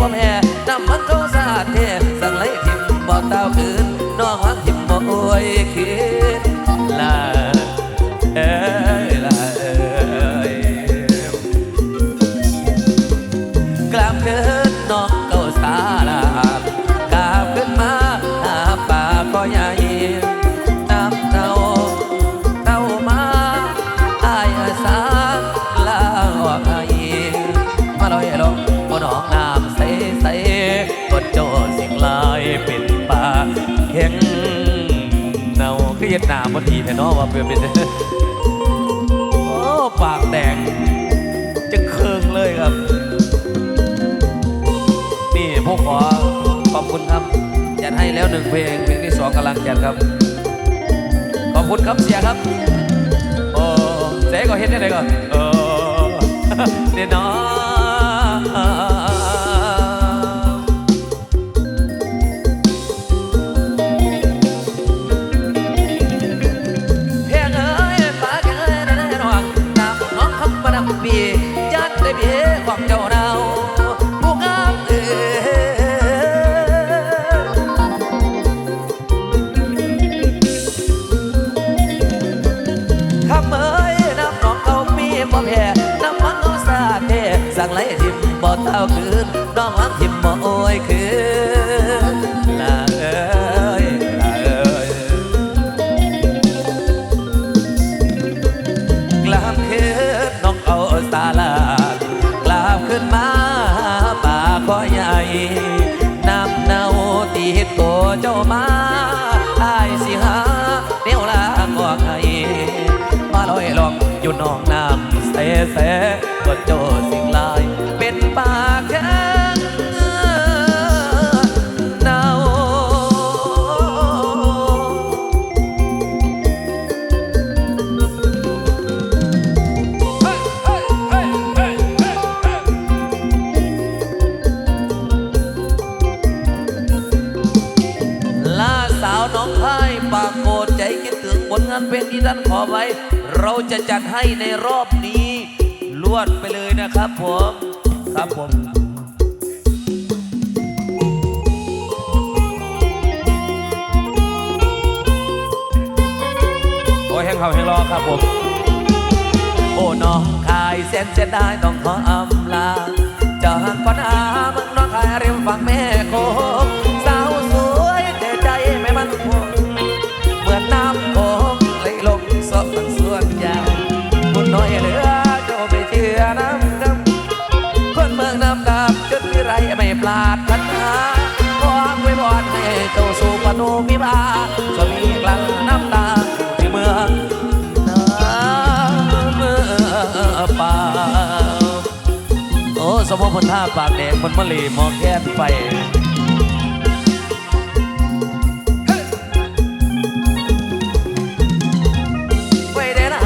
บ่แพ้น้ำมันเขาสะอาดแท้สั่งไหลทิมบ่เต้าคืนน้องหักทิมบ่อวยคืน คือเย็ดหนาบนทีแท้เนอว่าเพื่อเป็นโอ้ปากแดงจะเคืองเลยครับ นี่พวกขอขอบคุณครับจัดให้แล้วหนึ่งเพลงเพลงที่สองกำลังจัดครับ ขอบคุณครับเสียครับโอ้เจ๊ก็เห็นได้เลยก่อนเออเดี๋ยวน้เทิมบ่เท่าคืนน้องหลังทิมบ่โอ้ยคืนลาเอ้ยลาเอ้ยกลับคืนน้องเอาสาลากลับขึ้นมาป่าคอใหญ่น้ำเนาตีดโกเจ้ามาอายสิหาเดี๋ยวลาก็ให้มาลอยลองอยู่นองน้ำแสแสก็โจสิ ถึงผลงานเพลงที่ท่านขอไว้ เราจะจัดให้ในรอบนี้ ลวดไปเลยนะครับผมครับผมโอ้ยแห้งเขาแห้งรอครับผม โอ้น้องคายเส้นเส้นได้ต้องขออำลาจากปัญหาเมืองน้องคายริมฝั่งแม่โค อ้สมมติพนท่าปากแดงบนมะลีหมองแค้นไปไว้เดนะ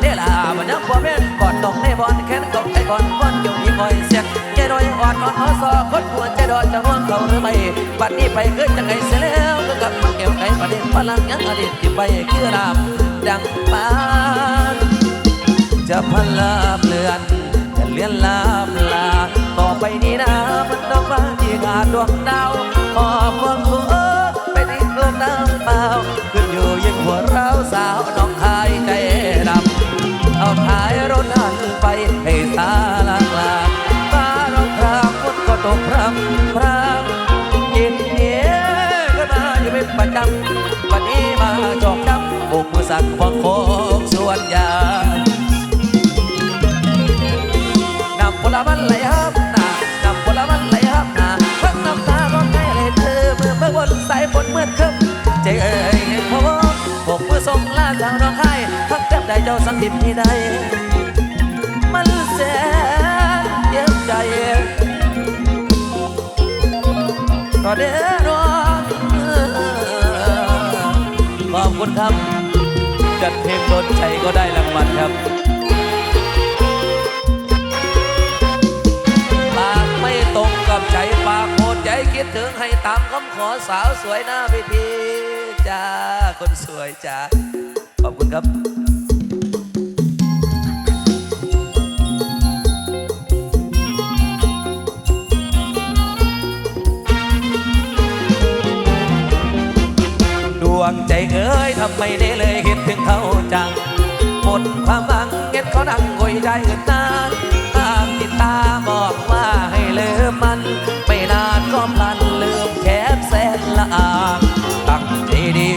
เด้อล่ะมันยังบ่แม่นกอดตรงในบอลแค้นกบไอ้ก่อนบอลเกี่ยวมีคอยเสียงใจดอยอ่อนนอนเขาซอคนหัวใจดอนจะนอนเขาหรือไม่บัดนี้ไปเกิดจังไงเสียแล้วก็กลับมาเกี่ยวไก่ประเด็นพลังยังอดีตที่ไปคือรามดังปานจะพันลาบเลือนจะเลียนลาบลา นี้นะมันต้องมาที่ขาดดวงดาวขอบความทุกข์ไปที่เพื่อนน้ำเปล่าขึ้นอยู่ยิ่งหัวเราสาวน้องคายใจดำเอาท้ายรถหันไปให้สาลางลางฟ้าร้องครางฝนก็ตกพรำพรำยินเหี้ยก็มาอยู่เป็นประจำวันนี้มาจอกจับบุกมือสั่งฟังโคกส่วนยางนำผลมันไหลฮับหนานายฝนเอคืนใจเอ่ยพอพกมือส่งลาทางน้องไห้พักจับได้เจ้าสังทิมที่ใดมันแสนเจ็บใจก็เด้อน้อขอบคุณครับ จัดเพลงโดนใจก็ได้รางวัลครับ คิดถึงให้ตามคำขอสาวสวยหน้าพิธีจ้าคนสวยจ้าขอบคุณครับดวงใจเอ้ยทำไมได้เลยเห็นถึงเขาจังหมดความหวังเก็ดเขาดังกอยใจอื่นนานตามติดตาบอก ไม่นานก็พลันลืมแคบแสนละอางตั้งใจดี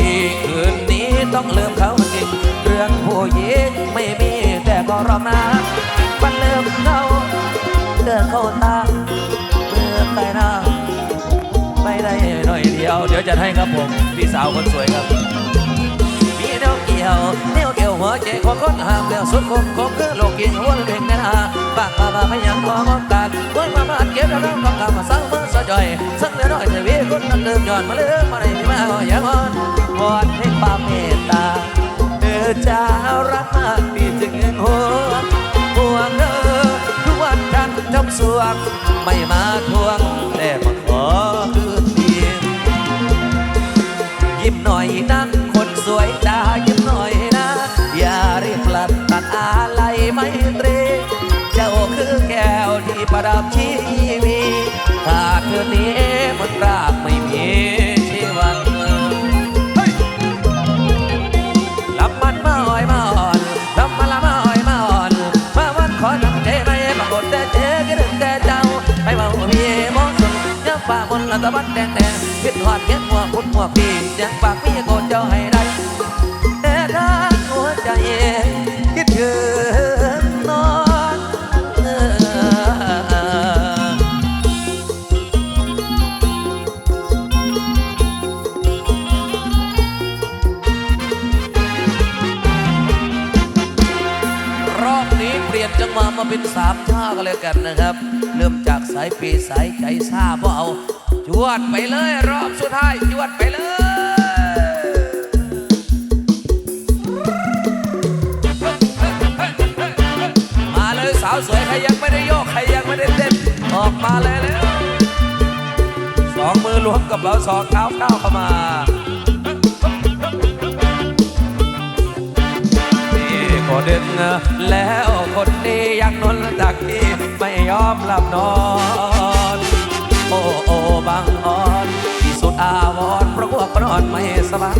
คืนนี้ต้องลืมเขาจริงเรื่องผู้หญิงไม่มีแต่ก็รอมามันลืมเขาเดินเข้าตาเมื่อไปหน้าไม่ได้หน่อยเดียว เดี๋ยวจะให้ครับผมพี่สาวคนสวยครับมีแนวเกี่ยวแนวเกี่ยว หัวใจของคนหามเดียวสุดคมคมคือโลกกินหัวเพ่งแน่นาปากปาปาไม่ยังมองกัด้วยมามาเก็บแล้วก็กำมาสั่งเมื่อสะจ่อยสั่งเล็กน้อยจะวีคนนั้นลืมย้อนมาเลือมาได้มาอย่างอ่อนวอนให้ความเมตตาเธอจะรักมากพี่จึ มันรากไม่มีชีวันเฮ้ยลำมันมาอ่อยมาอ่อนลำมันละมาอ่อยมาอ่อนมาวันขอทำใจไม่ปรากฏแต่เจอก็ดึงแต่เจ้าไปมาหัวมีมองสุดยังฝากคนละตะบัดแดงแดงคิดหอดเงี้ยหัวพุดหัวพี่ยังฝากพี่โกดเจ้าให้ เป็นสามท่ากันเลยกันนะครับ เริ่มจากสายปีสายใจซ่าพอเอา จวดไปเลย รอบสุดท้าย จวดไปเลยมาเลยสาวสวย ใครยังไม่ได้โยก ใครยังไม่ได้เต้น ออกมาเลยแล้วสองมือรวมกับเราสองเท้าก้าวเข้ามา ดึงแล้วคนนี้ยังนนจากที่ไม่ยอมหลับนอน โอ้โอ้บางอ่อนที่สุดอาวรเพราะว่านอนไม่สบา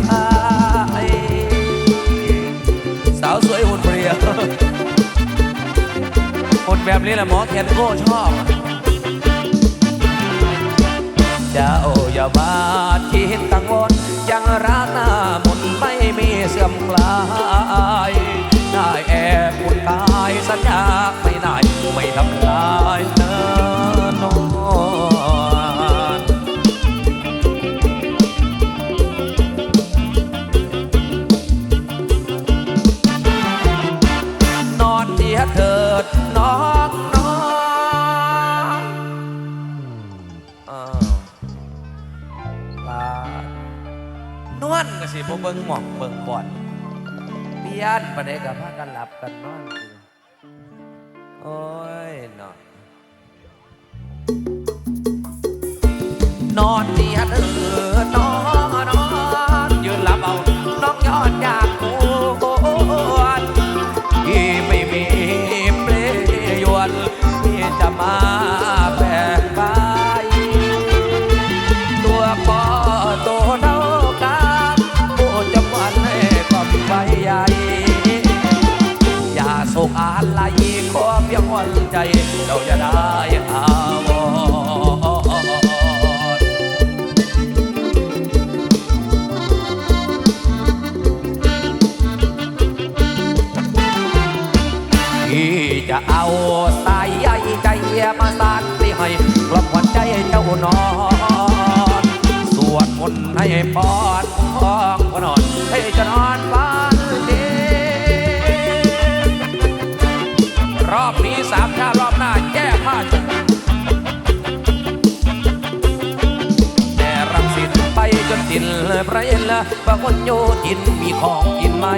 ยสาวสวยหุ่นเพรียวหุ่นแบบนี้แหละหมอเทียนโก้ชอบเจ้าอย่ามาคิดกังวลยังรักหน้าหมุนไม่มีเสื่อมคล ไม่ทำลายเนินอนนอนเดียเถิดน้องน้องอ้าวลานวลก็สิบ่เบิ่งหมอกเบิ่งก่อนเพียนประเดกับพากันหลับกันนอน อ้ยนาะนอนเดียดเออนอนนอนยืนหลับเอาน้องยอดอยากโอนที่ไม่มีเปลยวนที่จะมาแบกไปตัวปอโตเท่ากันโอ้จะมันให้ก็มีใบใหญ่อย่าโศกอาลัยาได้อาวรณ์ที่จะเอาสายใยใจมาสานที่ให้กลับหัวใจเจ้านอนสวดมนต์ให้พรพ้องพนอนให้เจะนอนฝัน อบนี้สามชาติรอบหน้าแก้ผ้าชุดแต่รังสิตไปจนสิ้นพระเย็นละบางคนโยกินมีของกินไม่